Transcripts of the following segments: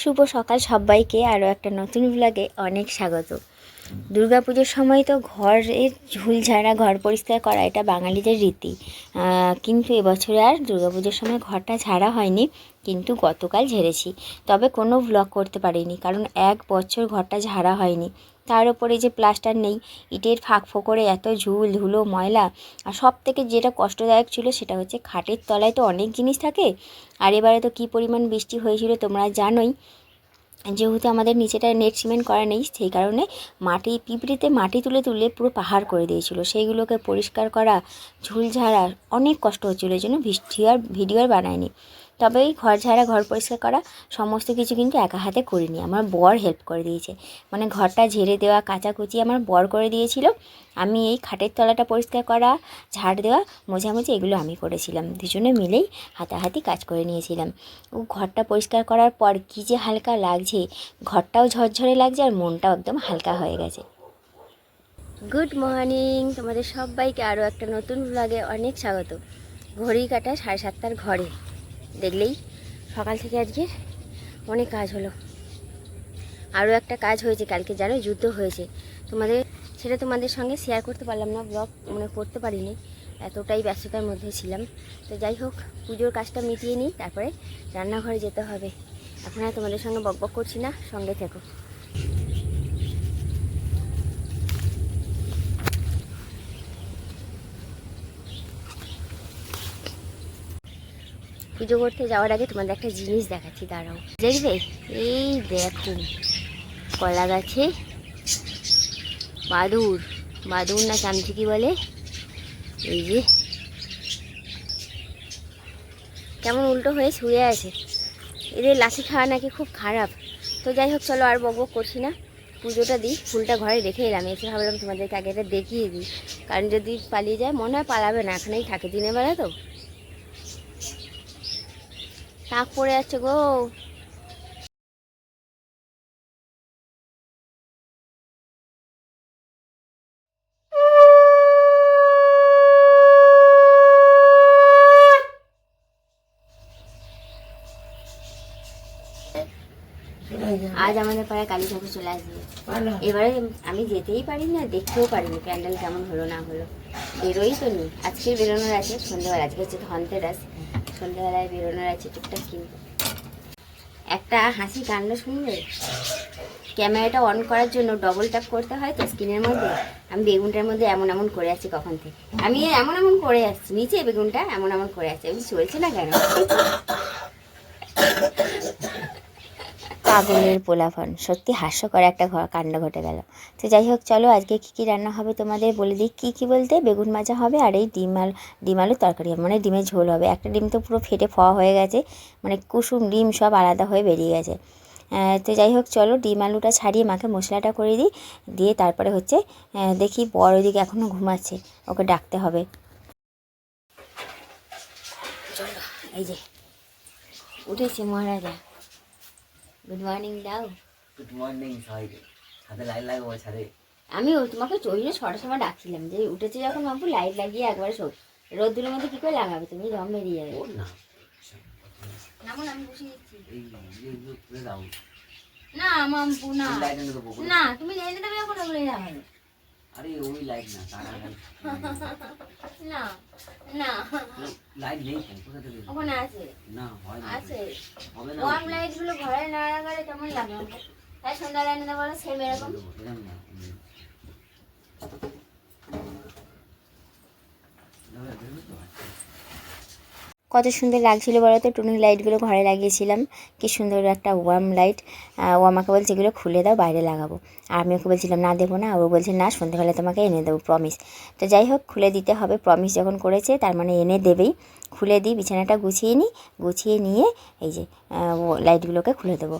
শুভ সকাল সবাইকে, আরও একটা নতুন ব্লগে অনেক স্বাগত। দুর্গাপুজোর সময় তো ঘরের ঝুলঝাড়া, ঘর পরিষ্কার করা, এটা বাঙালিদের রীতি। কিন্তু এবছরে আর দুর্গাপুজোর সময় ঘরটা ঝাড়া হয়নি, কিন্তু গতকাল ঝেড়েছি। তবে কোনো ব্লগ করতে পারিনি, কারণ এক বছর ঘরটা ঝাড়া হয়নি। তার উপরে যে প্লাস্টার নেই, ইটের ফাঁক ফোকরে এত ঝুল, ধুলো, ময়লা, আর সব থেকে যেটা কষ্টদায়ক ছিল সেটা হচ্ছে খাটের তলায় তো অনেক জিনিস থাকে। আর এবারে তো কী পরিমাণ বৃষ্টি হয়েছিল তোমরা জানোই। যেহেতু আমাদের নিচেটা নেট সিমেন্ট করা নেই, সেই কারণে মাটি, পিঁপড়িতে মাটি তুলে তুলে পুরো পাহাড় করে দিয়েছিল। সেইগুলোকে পরিষ্কার করা, ঝুল ঝাড়া অনেক কষ্ট হচ্ছিল এই জন্য ভিডিও আর ভিডিও আর বানায়নি। তবে এই ঘর ঝাড়া, ঘর পরিষ্কার করা, সমস্ত কিছু কিন্তু একা হাতে করিনি। আমার বর হেল্প করে দিয়েছে। মানে ঘরটা ঝেড়ে দেওয়া, কাচাকুচি আমার বর করে দিয়েছিল। আমি এই খাটের তলাটা পরিষ্কার করা, ঝাড় দেওয়া, মোছামুছি এগুলো আমি করেছিলাম। দুজনে মিলেই হাতাহাতি কাজ করে নিয়েছিলাম। ও ঘরটা পরিষ্কার করার পর কী যে হালকা লাগছে, ঘরটাও ঝরঝরে লাগছে আর মনটাও একদম হালকা হয়ে গেছে। গুড মর্নিং তোমাদের সবাইকে আরও একটা নতুন ব্লগে অনেক স্বাগত। ঘড়ি কাটা সাড়ে সাতটার ঘরে। দেখলেই সকাল থেকে আজকে অনেক কাজ হলো। আরও একটা কাজ হয়েছে, কালকে জানো যুদ্ধ হয়েছে। তোমাদের, সেটা তোমাদের সঙ্গে শেয়ার করতে পারলাম না ব্লগ মানে করতে পারিনি, এতটাই ব্যস্ততার মধ্যে ছিলাম। তো যাই হোক, পুজোর কাজটা মিটিয়ে নিই, তারপরে রান্নাঘরে যেতে হবে। এখন আর তোমাদের সঙ্গে বকবক করছি না, সঙ্গে থেকো। পুজো করতে যাওয়ার আগে তোমাদের একটা জিনিস দেখাচ্ছি, দাঁড়াও। দেখবে? এই দেখুন কলা গাছে বাদুর বাদুর না চামচি কি বলে? এই যে। কেমন উল্টো হয়ে শুয়ে আছে। এদের লাঠি খাওয়া নাকি খুব খারাপ। তো যাই হোক, চলো আর বকবক করছি না। পুজোটা দিই, ফুলটা ঘরে রেখে এলাম। এসে ভাবলাম তোমাদেরকে আগে এটা দেখিয়ে দিই। কারণ যদি পালিয়ে যায়, মনে হয় পালাবে না। এখানেই থাকে দিনের বেলা তো। টাক পড়ে যাচ্ছে গো। আজ আমাদের পাড়ায় কালী ঠাকুর চলে আসবে। এবারে আমি যেতেই পারি না দেখতেও পারিনি প্যান্ডেল কেমন হলো না হলো। বেরোই তো নি। আজকে বেরোনোর আছে সন্ধ্যেবেলা আজকে হচ্ছে ধনতেরাস। সন্ধ্যেবেলায় বেরোনোর আছে, টুকটাক কিনবো। একটা হাসি কান্ড শুনবে ক্যামেরাটা অন করার জন্য ডবল ট্যাপ করতে হয় তো স্ক্রিনের মধ্যে? আমি বেগুনটার মধ্যে এমন এমন করে আছি কখন থেকে। আমি এমন এমন করে আসছি, নিচে বেগুনটা এমন এমন করে আসছি। আমি চলছে না কেন? পাগলের পোলাফন। সত্যি হাস্যকর একটা কাণ্ড ঘটে গেল। তো যাই হোক, চলো আজকে কী কী রান্না হবে তোমাদের বলে দিই। কী কী বলতে? বেগুন মাজা হবে আর এই ডিম আল ডিম আলুর তরকারি হবে। মানে ডিমের ঝোল হবে। একটা ডিম তো পুরো ফেটে ফোয়া হয়ে গেছে। মানে কুসুম, ডিম সব আলাদা হয়ে বেরিয়ে গেছে। তো যাই হোক, চলো ডিম আলুটা ছাড়িয়ে মাকে মশলাটা করে দিই। দিয়ে তারপরে হচ্ছে দেখি বড় দিকে এখনও ঘুমাচ্ছে। ওকে ডাকতে হবে। এই যে, উঠেছে মহারাজা। গুড মর্নিং দাও গুড মর্নিং সবাইকে ছাদে লাইট লাগাবো ছাদে আমি তোমাকে ওই জন্য ছটার সময় ডাকছিলাম যে উঠেছে যখন বাবু লাইট লাগিয়ে একবারে শোক রোদ্দুরের মধ্যে কি করে লাগাবে? তুমি দম বেরিয়ে যাবে। না। না মাম্পু না। তুমি আরে ওই লাইট না না না। লাইট নেই কোথা থেকে? ওখানে আছে। না হয় না। আছে। হবে না ওয়ার্ম লাইটগুলো ঘরে না লাগালে কেমন লাগে? তাই সন্ধ্যা লাইনে দেবো সেম এরকম। না হুম। দাদা, বেরোবে তো? আচ্ছা। কত সুন্দর লাগছিল বলো তো? টুনি লাইটগুলো ঘরে লাগিয়েছিলাম। কি সুন্দর একটা ওয়ার্ম লাইট ও আমাকে বলছে, এগুলো খুলে দাও, বাইরে লাগাবো। আর আমি ওকে বলছিলাম, না, দেবো না। ও বলছে, না, সন্ধ্যেবেলা তোমাকে এনে দেবো প্রমিস তো যাই হোক, খুলে দিতে হবে প্রমিস যখন করেছে, তার মানে এনে দেবেই। খুলে দিই, বিছানাটা গুছিয়ে নিই গুছিয়ে নিয়ে এই যে লাইটগুলোকে খুলে দেবো।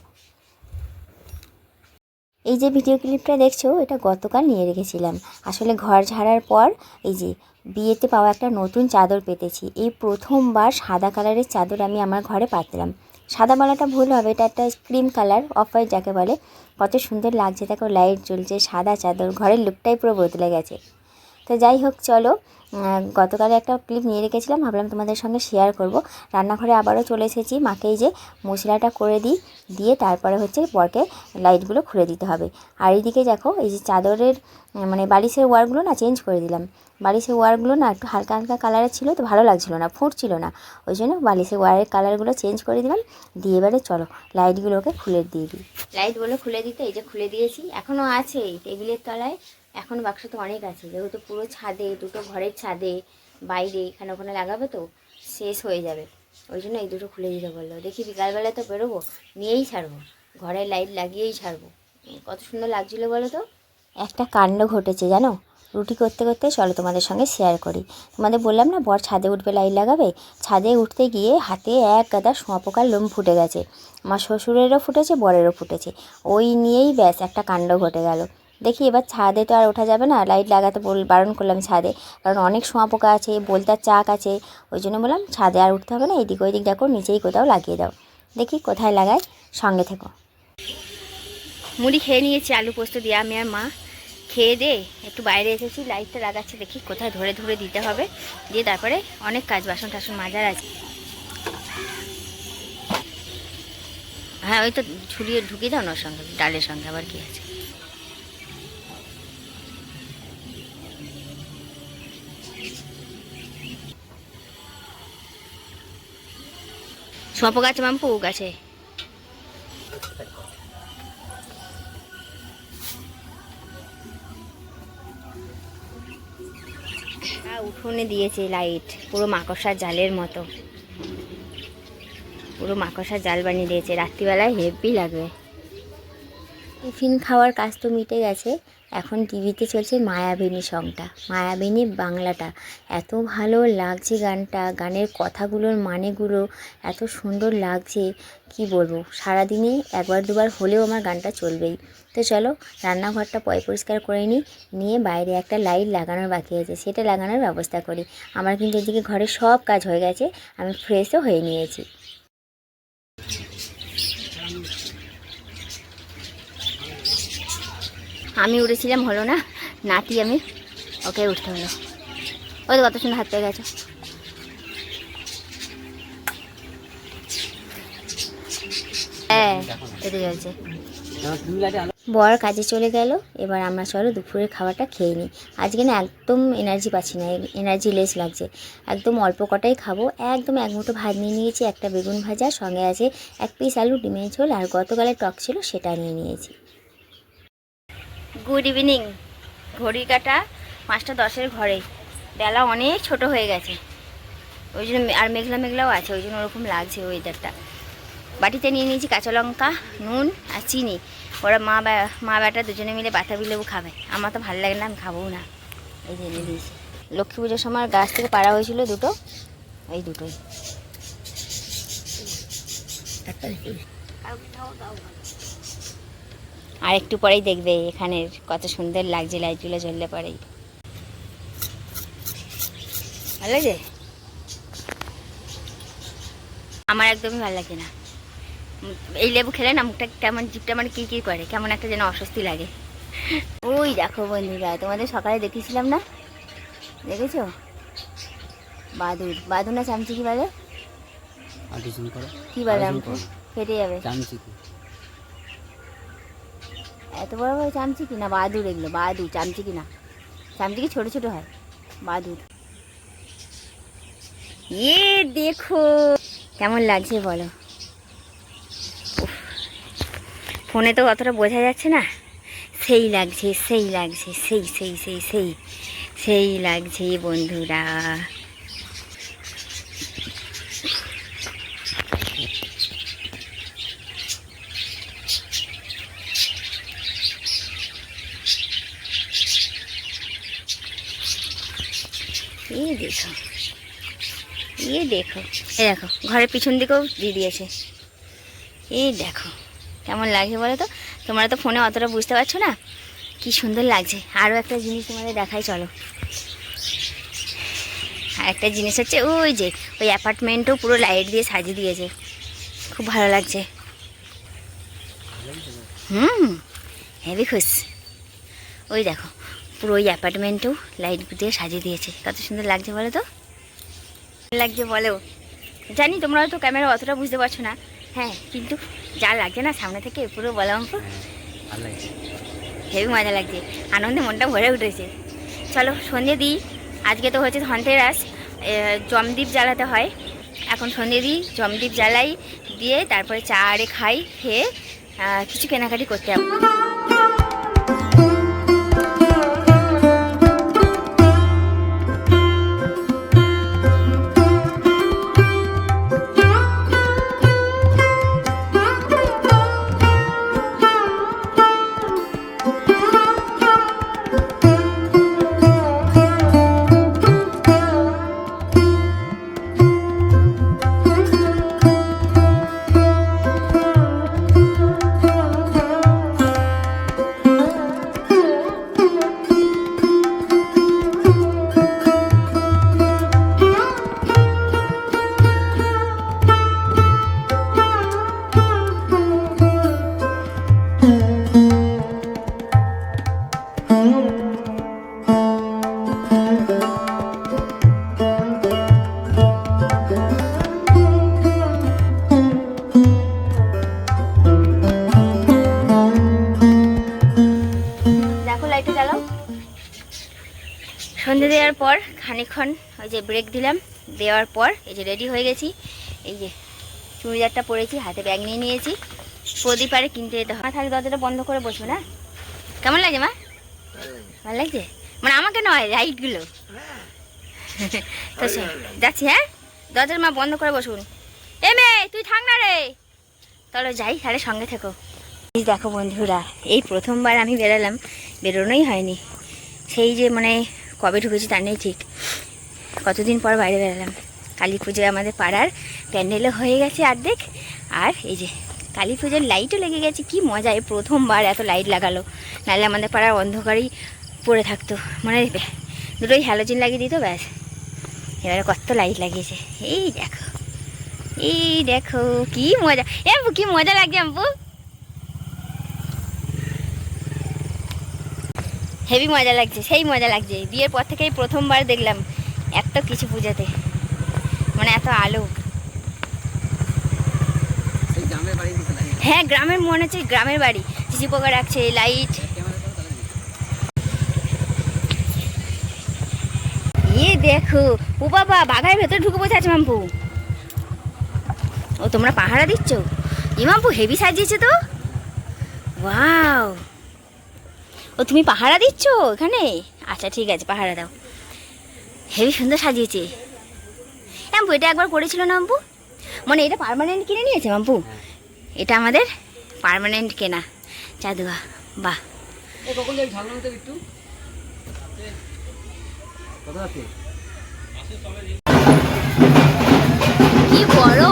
এই যে ভিডিও ক্লিপটা দেখছ, এটা গতকাল নিয়ে রেখেছিলাম। আসলে ঘর ঝাড়ার পর এই যে বিয়েতে পাওয়া একটা নতুন চাদর পেতেছি। এই প্রথমবার সাদা কালারের চাদর আমি আমার ঘরে পাতলাম। সাদা বলাটা ভুল হবে, এটা একটা ক্রিম কালার অফ হোয়াইট যাকে বলে। কত সুন্দর লাগছে, দেখো লাইট জ্বলছে, সাদা চাদর, ঘরের লুকটাই পুরো বদলে গেছে। তো যাই হোক, চলো। গতকালে একটা ক্লিপ নিয়ে রেখেছিলাম, ভাবলাম তোমাদের সঙ্গে শেয়ার করব। রান্নাঘরে আবারও চলে এসেছি মাকে এই যে মশলাটা করে দিই, দিয়ে তারপরে হচ্ছে পরকে লাইটগুলো খুলে দিতে হবে। আর এইদিকে দেখো, এই যে চাদরের মানে বালিশের ওয়ারগুলো না চেঞ্জ করে দিলাম। বালিশের ওয়ারগুলো না একটু হালকা হালকা কালারের ছিল, তো ভালো লাগছিল না, ফুটছিল না। ওই জন্য বালিশের ওয়ারের কালারগুলো চেঞ্জ করে দিলাম, দিয়ে এবারে চলো লাইটগুলোকে খুলে দিয়ে দিই। লাইটগুলো খুলে দিতে, এই যে খুলে দিয়েছি এখনও আছে টেবিলের তলায়। এখন বাক্স তো অনেক আছে। যেহেতু পুরো ছাদে, দুটো ঘরের ছাদে, বাইরে এখানে ওখানে লাগাবে তো শেষ হয়ে যাবে। ওই জন্য এই দুটো খুলে দিতে বলল, দেখি বিকালবেলা তো বেরোবো, নিয়েই ছাড়বো ঘরে লাইট লাগিয়েই ছাড়বো। কত সুন্দর লাগছিল বলো তো। একটা কাণ্ড ঘটেছে, জানো? রুটি করতে করতে চলো তোমাদের সঙ্গে শেয়ার করি। তোমাদের বললাম না, বর ছাদে উঠবে লাইট লাগাবে? ছাদে উঠতে গিয়ে হাতে এক গাদা শুঁয়াপোকার লোম ফুটে গেছে। আমার শ্বশুরেরও ফুটেছে, বরেরও ফুটেছে। ওই নিয়েই ব্যাস একটা কাণ্ড ঘটে গেল। দেখি এবার ছাদে তো আর ওঠা যাবে না। লাইট লাগাতে বল, বারণ করলাম ছাদে। কারণ অনেক শুঁয়াপোকা আছে বলতার চাক আছে। ওই জন্য বললাম ছাদে আর উঠতে হবে না, এদিক ওইদিক দেখো, নিচেই কোথাও লাগিয়ে দাও। দেখি কোথায় লাগায়, সঙ্গে থেকো। মুড়ি খেয়ে নিয়েছি, আলু পোস্ত দিয়ে। আমি আর মা খেয়ে দে একটু বাইরে এসেছি লাইটটা লাগাচ্ছি, দেখি কোথায় ধরে ধরে দিতে হবে। দিয়ে তারপরে অনেক কাজ, বাসন টাসন মাজার আছে। হ্যাঁ ওই তো ঝুলিয়ে ঢুকিয়ে দাও না সঙ্গে, ডালের সঙ্গে, আবার কি আছে? সপ গাছে মাম্পু গাছে হ্যাঁ উঠোনে দিয়েছে লাইট পুরো মাকড়সার জালের মতো পুরো মাকড়সার জাল বানিয়ে দিয়েছে রাত্রিবেলায় হেভি লাগবে টিফিন খাওয়ার কাজ তো মিটে গেছে। এখন টিভিতে চলছে মায়াবিনী সংটা মায়াবিনী বাংলাটা। এত ভালো লাগছে গানটা, গানের কথাগুলোর মানেগুলো এত সুন্দর লাগছে, কি বলব? সারাদিনে একবার দুবার হলেও আমার গানটা চলবেই। তো চলো, রান্নাঘরটা পয় পরিষ্কার করে নিই, নিয়ে বাইরে একটা লাইট লাগানোর বাকি আছে। সেটা লাগানোর ব্যবস্থা করি। আমার কিন্তু এদিকে ঘরে সব কাজ হয়ে গেছে, আমি ফ্রেশও হয়ে নিয়েছি। আমি উঠেছিলাম হলো না? নাতি আমি, ওকে উঠতে হলো। ওই তো কত সুন্দর হাত পেয়ে গেছো। হ্যাঁ বর কাজে চলে গেল, এবার আমরা চলো দুপুরের খাবারটা খেয়ে নিই। আজকে না একদম এনার্জি পাচ্ছি না এনার্জি লেস লাগছে। একদম অল্প কটাই খাব, একদম এক মুঠো ভাত নিয়ে নিয়েছি, একটা বেগুন ভাজা, সঙ্গে আছে এক পিস আলু ডিমের ঝোল, আর গতকালের টক ছিল সেটা নিয়ে নিয়েছি। Good evening. ঘড়ি কাটা পাঁচটা দশের ঘরে। বেলা অনেক ছোট হয়ে গেছে। ওই জন্য আর মেঘলা মেঘলাও আছে ওই জন্য ওরকম লাগছে ওয়েদারটা বাটিতে নিয়ে নিয়েছি কাঁচা লঙ্কা নুন আর চিনি। ওরা মা মা বেটা দুজনে মিলে বাতাবি লেবু খাবে। আমার তো ভালো লাগে না আমি খাব না। এই যে এনে দিয়েছি লক্ষ্মী পুজোর সময় গাছ থেকে পাড়া হয়েছিল দুটো। এই দুটোই। আর একটু পরেই দেখবে এখানের কত সুন্দর লাগছে লাইটগুলো জ্বললে পরেই। ভালো লাগছে আমার একদমই ভালো লাগে না। এই লেবু খেলে না মুখটা কেমন জিপটা মানে কিরকির করে কেমন একটা যেন অস্বস্তি লাগে। ওই দেখো বন্ধুরা তোমাদের সকালে দেখেছিলাম না? দেখেছ? বাদুর বাদুর না চামচি কি বলে? কি বলে আলোচনা আমি ফেটে যাবে। চামচি কি? এত বড় বড় চামচি কি না বাদুর এগুলো বাদুর চামচি কি না চামচি কি ছোট ছোট হয় বাদুর ইয়ে দেখো, কেমন লাগছে বলো। ফোনে তো অতটা বোঝা যাচ্ছে না। সেই লাগছে সেই লাগছে, সেই সেই সেই সেই সেই লাগছে বন্ধুরা। এই দেখো। এই দেখো। এই দেখো, ঘরের পিছন দিকেও দিয়ে দিয়েছে এই দেখো, কেমন লাগছে বলো তো? তোমরা তো ফোনে অতটা বুঝতে পারছ না? কি সুন্দর লাগছে। আরও একটা জিনিস তোমাদের দেখাই, চলো। আর একটা জিনিস হচ্ছে, ওই যে, ওই অ্যাপার্টমেন্টও পুরো লাইট দিয়ে সাজিয়ে দিয়েছে। খুব ভালো লাগছে। হুম হেভি খুশ। ওই দেখো পুরো ওই অ্যাপার্টমেন্টেও লাইট দিয়ে সাজিয়ে দিয়েছে। কত সুন্দর লাগছে বলো তো? লাগছে বলো? জানি তোমরা হয়তো ক্যামেরা অতটা বুঝতে পারছ না। হ্যাঁ কিন্তু যা লাগছে না সামনে থেকে পুরো বললাম অঙ্ক। ভালো হেবি মজা লাগছে। আনন্দে মনটা ভরে উঠেছে। চলো সন্ধে দিই। আজকে তো হচ্ছে ধনতেরাস। জমদ্বীপ জ্বালাতে হয়। এখন সন্ধে দিই জমদ্বীপ জ্বালাই দিয়ে তারপরে চা আরে খাই খেয়ে কিছু কেনাকাটি করতে হবে পর খানিকক্ষণ ওই যে ব্রেক দিলাম, দেওয়ার পর এই যে রেডি হয়ে গেছি। এই যে চুড়িদারটা পরেছি, হাতে ব্যাগ নিয়ে নিয়েছি। প্রদীপ আরে কিনতে যেতে হয় থাকলে দরজাটা বন্ধ করে বসবো না? কেমন লাগে মা? ভালো লাগছে? মানে আমাকে নয় লাইটগুলো তো সে- যাচ্ছি হ্যাঁ? দরজার মা বন্ধ করে বসুন এ মেয়ে, তুই থাক না রে। চলো যাই, তাহলে সঙ্গে থেকো। দেখো বন্ধুরা, এই প্রথমবার আমি বেরোলাম, বেরোনোই হয়নি। সেই যে মানে কবে ঢুকেছি তার নেই ঠিক। কতদিন পর বাইরে বেরোলাম। কালী পুজোয় আমাদের পাড়ার প্যান্ডেলও হয়ে গেছে অর্ধেক। আর এই যে কালী পুজোর লাইটও লেগে গেছে, কি মজা, এই প্রথমবার এত লাইট লাগালো। নাহলে আমাদের পাড়ার অন্ধকারেই পড়ে থাকতো। মনে বে- দুটোই হ্যালোজিন লাগিয়ে দিত, ব্যাস। এবারে কত লাইট লাগিয়েছে। এই দেখো। এই দেখো, কি মজা। এ কি মজা লাগছে আম্পু। হেভি মজা লাগছে সেই মজা লাগছে। বিয়ের পর থেকেই প্রথমবার দেখলাম এত কিছু পূজাতে। মানে এত আলো। হ্যাঁ গ্রামের মনে হচ্ছে গ্রামের বাড়ি। চিচি পোকা রাখছে লাইট এ দেখো ও বাবা বাঘায় ভেতরে ঢুকে বসে আছে মাম্পু। ও তোমরা পাহারা দিচ্ছ? এ মাম্পু হেভি সাজিয়েছে তো? ওয়াও ও, তুমি পাহারা দিচ্ছ এখানে? আচ্ছা ঠিক আছে, পাহারা দাও। হেভি সুন্দর সাজিয়েছে। মাম্পু এটা একবার করেছিল না মাম্পু মানে এটা পারমানেন্ট কিনে নিয়েছে মাম্পু এটা আমাদের পারমানেন্ট কেনা। চাঁদুয়া বাহ। কি বড়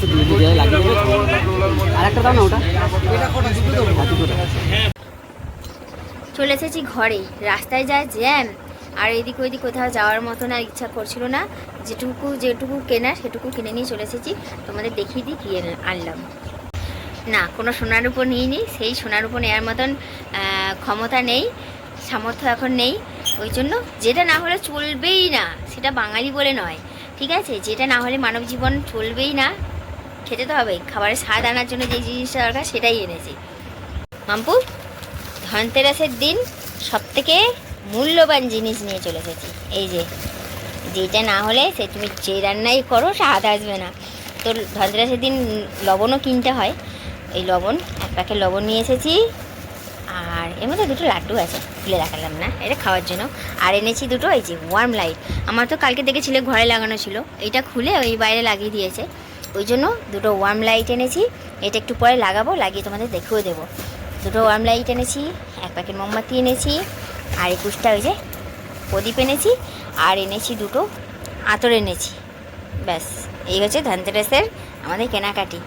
দুটো লাগিয়ে দেবে। আর একটা দাও না ওটা। চলে এসেছি ঘরে। রাস্তায় যায় জ্যাম। আর এদিক ওইদিক কোথাও যাওয়ার মতন আর ইচ্ছা করছিল না। যেটুকু যেটুকু কেনার সেটুকু কিনে নিয়ে চলে এসেছি। তোমাদের দেখিয়ে দিই কিনে আনলাম। না, কোনো সোনার উপর নিইনি সেই সোনার উপর নেওয়ার মতন ক্ষমতা নেই, সামর্থ্য এখন নেই। ওই জন্য যেটা না হলে চলবেই না, সেটা বাঙালি বলে নয়। ঠিক আছে? যেটা না হলে মানব জীবন চলবেই না। খেতে তো হবেই। খাবারের স্বাদ আনার জন্য যে জিনিসটা দরকার সেটাই এনেছি। মাম্পু, ধনতেরাসের দিন সব থেকে মূল্যবান জিনিস নিয়ে চলে এসেছি। এই যে, যেটা না হলে সে তুমি যে রান্নাই করো স্বাদ আসবে না। তো ধনতেরাসের দিন লবণও কিনতে হয়। এই লবণ, এক প্যাকেট লবণ নিয়ে এসেছি। আর এর মধ্যে দুটো লাড্ডু আছে খুলে রাখালাম না। এটা খাওয়ার জন্য। আর এনেছি দুটো, এই যে ওয়ার্ম লাইট আমার তো কালকে দেখেছিলে, ঘরে লাগানো ছিল। এটা খুলে ওই বাইরে লাগিয়ে দিয়েছে। ওই জন্য দুটো ওয়ার্ম লাইট এনেছি। এটা একটু পরে লাগাবো, লাগিয়ে তোমাদের দেখেও দেবো। দুটো ওয়ার্ম লাইট এনেছি, এক প্যাকেট মোমবাতি এনেছি, আর একুশটা ওই যে প্রদীপ এনেছি, আর এনেছি দুটো আতর এনেছি। ব্যাস, এই হচ্ছে ধনতেরাসের আমাদের কেনাকাটি।